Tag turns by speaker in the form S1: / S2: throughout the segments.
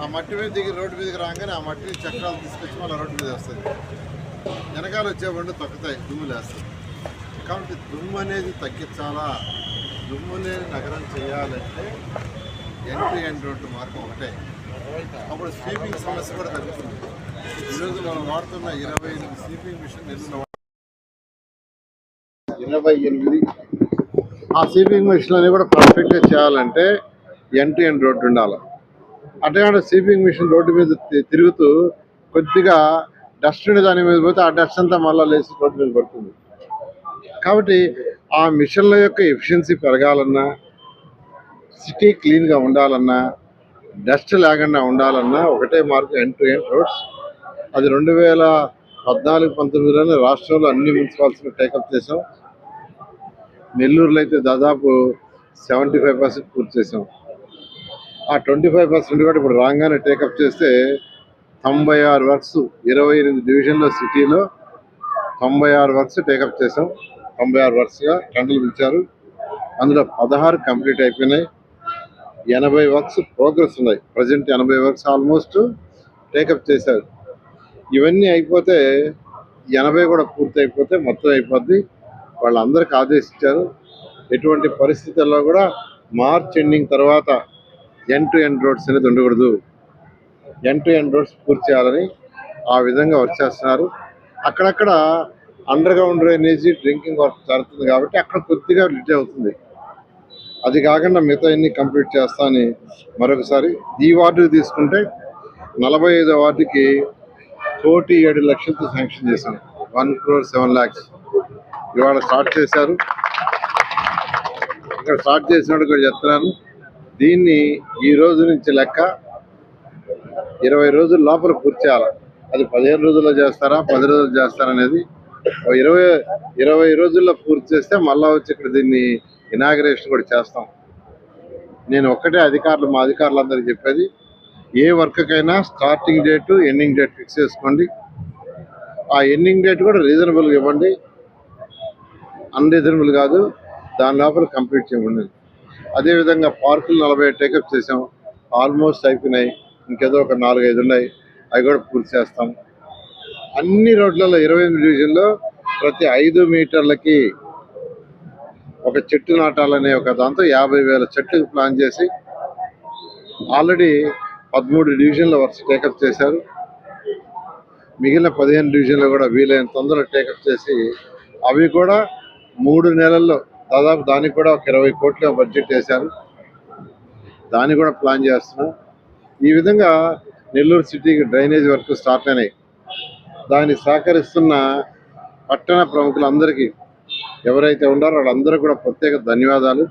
S1: ఆ మట్టి మీద దిగి రోడ్డు మీదకి రాగానే ఆ మట్టి చక్రాలు తీసుకొచ్చి మళ్ళీ రోడ్డు మీద వస్తుంది వెనకాల వచ్చే తగ్గుతాయి తొక్కుతాయి దుమ్ము లేస్తుంది కాబట్టి దుమ్ము అనేది తగ్గించాలా? దుమ్ము లేని నగరం చేయాలంటే ఎంట్రీ ఎండ్ రోడ్డు మార్గం ఒకటే. అప్పుడు స్వీపింగ్ సమస్య కూడా తగ్గుతుంది. ఈరోజు మనం వాడుతున్న ఇరవై ఎనిమిది స్వీపింగ్ మిషన్ నెల్లూరులో ఇరవై ఎనిమిది. ఆ స్వీపింగ్ మిషన్ అని కూడా పర్ఫెక్ట్గా చేయాలంటే ఎంట్రీ టు ఎండ్ రోడ్డు ఉండాలి. అట్లా స్వీపింగ్ మిషన్ రోడ్డు మీద తిరుగుతూ కొద్దిగా డస్ట్ ఉండే దాని మీద పోతే ఆ డస్ట్ అంతా మళ్ళీ లేచి రోడ్డు మీద పడుతుంది. కాబట్టి ఆ మిషన్ల యొక్క ఎఫిషియన్సీ పెరగాలన్నా సిటీ క్లీన్గా ఉండాలన్నా డస్ట్ లేకుండా ఉండాలన్నా ఒకటే మార్గం ఎండ్ టు ఎండ్ రోడ్స్. అది రెండు వేల పద్నాలుగు పంతొమ్మిదిలోనే రాష్ట్రంలో అన్ని మున్సిపాలిటీలు టేకప్ చేసాం నెల్లూరులో అయితే దాదాపు సెవెంటీ ఫైవ్ పర్సెంట్ పూర్తి చేసాం ఆ ట్వంటీ ఫైవ్ పర్సెంట్ కూడా ఇప్పుడు రాగానే టేకప్ చేస్తే తొంభై ఆరు వర్క్స్ ఇరవై ఎనిమిది డివిజన్లో సిటీలో తొంభై ఆరు వర్క్స్ టేకప్ చేసాం తొంభై ఆరు వర్క్స్గా టెండర్లు పిలిచారు అందులో పదహారు కంప్లీట్ అయిపోయినాయి. ఎనభై వర్క్స్ ప్రోగ్రెస్ ఉన్నాయి. ప్రజెంట్ ఎనభై వర్క్స్ ఆల్మోస్ట్ టేకప్ చేశారు. ఇవన్నీ అయిపోతే ఎనభై కూడా పూర్తి అయిపోతే మొత్తం అయిపోద్ది. వాళ్ళందరికీ ఆదేశించారు. ఎటువంటి పరిస్థితుల్లో కూడా మార్చ్ ఎండింగ్ తర్వాత ఎన్ టు ఎన్ రోడ్స్ అనేది ఉండకూడదు. ఎన్ టు ఎన్ రోడ్స్ పూర్తి చేయాలని ఆ విధంగా వర్క్ చేస్తున్నారు. అక్కడక్కడ underground drainage drinking work జరుగుతుంది కాబట్టి అక్కడ కొద్దిగా లిట్ అవుతుంది. అది కాకుండా మిగతా అన్ని కంప్లీట్ చేస్తానని మరొకసారి ఈ వార్డు తీసుకుంటే నలభై ఐదో వార్డుకి కోటి ఏడు లక్షలతో శాంక్షన్ చేశాం. వన్ క్రోర్ సెవెన్ ల్యాక్స్ ఇవాళ స్టార్ట్ చేశారు. ఇక్కడ స్టార్ట్ చేసినట్టు కూడా చెప్తున్నాను. దీన్ని ఈ రోజు నుంచి లెక్క ఇరవై రోజుల లోపల పూర్తి చేయాలి. అది పదిహేను రోజుల్లో చేస్తారా పది రోజులు చేస్తారా అనేది ఇరవై ఇరవై రోజుల్లో పూర్తి చేస్తే మళ్ళా వచ్చి ఇక్కడ దీన్ని ఇనాగరేషన్ కూడా చేస్తాం. నేను ఒక్కటే అధికారులు మా అధికారులందరికీ చెప్పేది ఏ వర్క్కైనా starting date ending date fix చేసుకోండి. ఆ ఎండింగ్ డేట్ కూడా రీజనబుల్గా ఇవ్వండి. అన్రీజనబుల్ కాదు దాని లోపల కంప్లీట్ చేయండి అదేవిధంగా పార్కులు నలభై టేకప్ చేసాం. ఆల్మోస్ట్ అయిపోయినాయి. ఇంకేదో ఒక నాలుగైదు ఉన్నాయి. అవి కూడా పూర్తి చేస్తాం. అన్ని రోడ్లలో ఇరవై ఎనిమిది డివిజన్లో ప్రతి ఐదు మీటర్లకి ఒక చెట్టు నాటాలనే ఒక దాంతో యాభై వేల చెట్లకు ప్లాన్ చేసి ఆల్రెడీ పదమూడు డివిజన్ల వరుస టేకప్ చేశారు. మిగిలిన పదిహేను డివిజన్లు కూడా వీలైన తొందరగా టేకప్ చేసి అవి కూడా మూడు నెలల్లో దాదాపు దానికి కూడా ఒక ఇరవై కోట్ల బడ్జెట్ వేశారు. దాన్ని కూడా ప్లాన్ చేస్తున్నాం. ఈ విధంగా నెల్లూరు సిటీకి డ్రైనేజ్ వర్క్ స్టార్ట్ అయినాయి. దాన్ని సహకరిస్తున్న పట్టణ ప్రముఖులందరికీ ఎవరైతే ఉన్నారో వాళ్ళందరూ కూడా ప్రత్యేక ధన్యవాదాలు.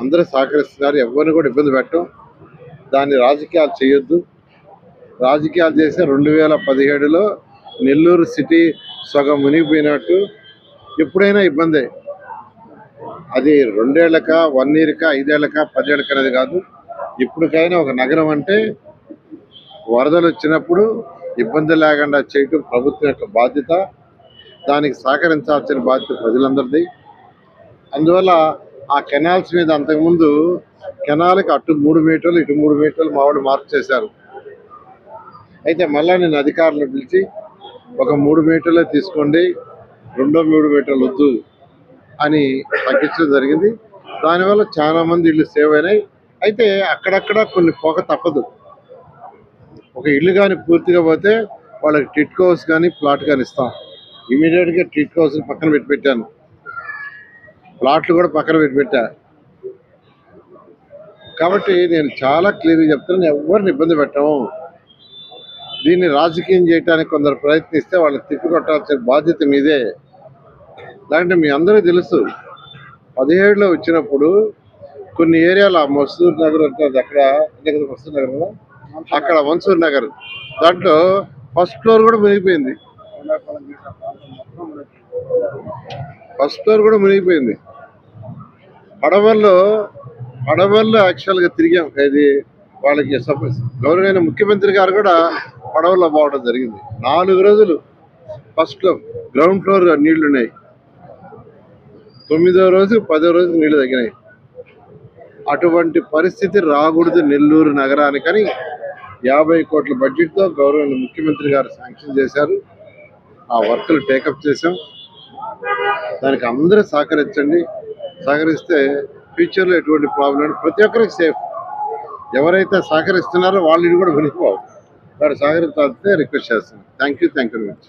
S1: అందరూ సహకరిస్తున్నారు. ఎవరిని కూడా ఇబ్బంది పెట్టం. దాన్ని రాజకీయాలు చేయొద్దు. రాజకీయాలు చేసే రెండు వేల పదిహేడులో నెల్లూరు సిటీ సగం మునిగిపోయినట్టు ఎప్పుడైనా ఇబ్బందే. అది రెండేళ్ళక వన్ ఇయర్క ఐదేళ్ళక పదేళ్ళక అనేది కాదు. ఇప్పటికైనా ఒక నగరం అంటే వరదలు వచ్చినప్పుడు ఇబ్బంది లేకుండా చేయటం ప్రభుత్వం యొక్క బాధ్యత. దానికి సహకరించాల్సిన బాధ్యత ప్రజలందరిది. అందువల్ల ఆ కెనాల్స్ మీద అంతకుముందు కెనాల్కి అటు మూడు మీటర్లు ఇటు మూడు మీటర్లు మామిడి మార్పు చేశారు. అయితే మళ్ళా నేను అధికారులు పిలిచి ఒక మూడు మీటర్లే తీసుకోండి రెండో మూడు మీటర్లు వద్దు. అని తగ్గించడం జరిగింది. దానివల్ల చాలా మంది ఇల్లు సేవ్ అయినాయి. అయితే అక్కడక్కడ కొన్ని పొగ తప్పదు. ఒక ఇల్లు కానీ పూర్తిగా పోతే వాళ్ళకి టిట్ హౌస్ కానీ ప్లాట్ కానీ ఇస్తాం. ఇమీడియట్గా టిట్ హౌస్ పక్కన పెట్టి పెట్టాను. ప్లాట్లు కూడా పక్కన పెట్టి పెట్టా. కాబట్టి నేను చాలా క్లియర్గా చెప్తున్నాను ఎవరిని ఇబ్బంది పెట్టాము. దీన్ని రాజకీయం చేయడానికి కొందరు ప్రయత్నిస్తే వాళ్ళని తిప్పికొట్టాల్సిన బాధ్యత మీదే. దాంట్లో మీ అందరికీ తెలుసు పదిహేడులో వచ్చినప్పుడు కొన్ని ఏరియాలు ఆ మసూర్ నగర్ ఉంటుంది అక్కడ మసూర్ నగర్ అక్కడ మన్సూర్ నగర్. దాంట్లో ఫస్ట్ ఫ్లోర్ కూడా మునిగిపోయింది. ఫస్ట్ ఫ్లోర్ కూడా మునిగిపోయింది. పడవల్లో పడవల్లో యాక్చువల్గా తిరిగాం. ఇది వాళ్ళకి సపోజ్ గౌరవైన ముఖ్యమంత్రి గారు కూడా పడవల్లో పోవడం జరిగింది. నాలుగు రోజులు ఫస్ట్ ఫ్లోర్ గ్రౌండ్ ఫ్లోర్ నీళ్ళు ఉన్నాయి తొమ్మిదో రోజు పదో రోజు నీళ్ళు తగ్గినాయి. అటువంటి పరిస్థితి రాకూడదు నెల్లూరు నగరానికని యాభై కోట్ల బడ్జెట్తో గౌరవ ముఖ్యమంత్రి గారు శాంక్షన్ చేశారు. ఆ వర్కులు టేకప్ చేశాం. దానికి అందరూ సహకరించండి. సహకరిస్తే ఫ్యూచర్లో ఎటువంటి ప్రాబ్లం ప్రతి ఒక్కరికి సేఫ్. ఎవరైతే సహకరిస్తున్నారో వాళ్ళని కూడా వినిపోవు వాడు సహకరించాలంటే రిక్వెస్ట్ చేస్తున్నాను. Thank you thank you very much.